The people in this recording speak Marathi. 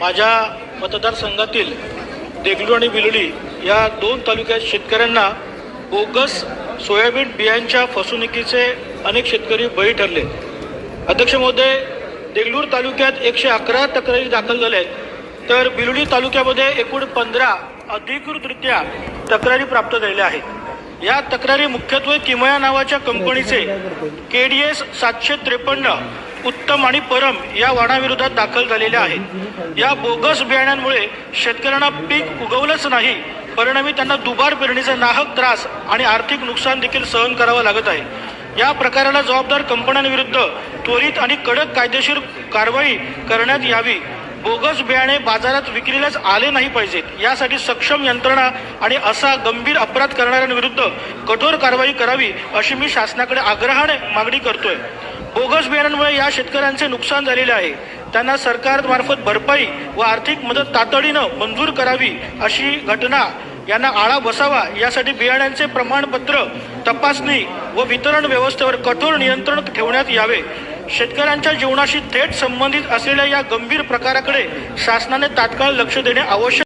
माझ्या मतदारसंघातील देगलू आणि बिलोली या दोन तालुक्यात शेतकऱ्यांना बोगस सोयाबीन बियांच्या फसवणुकीचे अनेक शेतकरी बळी ठरले अध्यक्ष महोदय देगलूर तालुक्यात एकशे अकरा तक्रारी दाखल झाल्या आहेत तर बिलोली तालुक्यामध्ये एकूण पंधरा अधिकृतरित्या तक्रारी प्राप्त झालेल्या आहेत या तक्रारी मुख्यत्वे किमया नावाच्या कंपनीचे के डी एस सातशे त्रेपन्न उत्तम आणि परम या वाणाविरोधात दाखल झालेल्या आहेत. या बोगस बियाण्यांमुळे शेतकऱ्यांना पीक उगवलंच नाही परिणामी त्यांना दुबार पेरणीचा नाहक त्रास आणि आर्थिक नुकसान देखील सहन करावं लागत आहे. या प्रकाराला जबाबदार कंपन्यांविरुद्ध त्वरित आणि कडक कायदेशीर कारवाई करण्यात यावी. बोगस बियाणे बाजारात विक्रीलाच आले नाही पाहिजेत. यासाठी सक्षम यंत्रणा आणि असा गंभीर अपराध करणाऱ्यांविरुद्ध कठोर कारवाई करावी अशी मी शासनाकडे आग्रहाने मागणी करतोय. बोगस बियाण्यांमुळे या शेतकऱ्यांचे नुकसान झालेले आहे. त्यांना सरकारमार्फत भरपाई व आर्थिक मदत तातडीनं मंजूर करावी अशी घटना यांना आळा बसावा यासाठी बियाण्यांचे प्रमाणपत्र तपासणी व वितरण व्यवस्थेवर कठोर नियंत्रण ठेवण्यात यावे. शेतकऱ्यांच्या जीवनाशी थेट संबंधित असलेल्या या गंभीर प्रकाराकडे शासनाने तात्काळ लक्ष देणे आवश्यक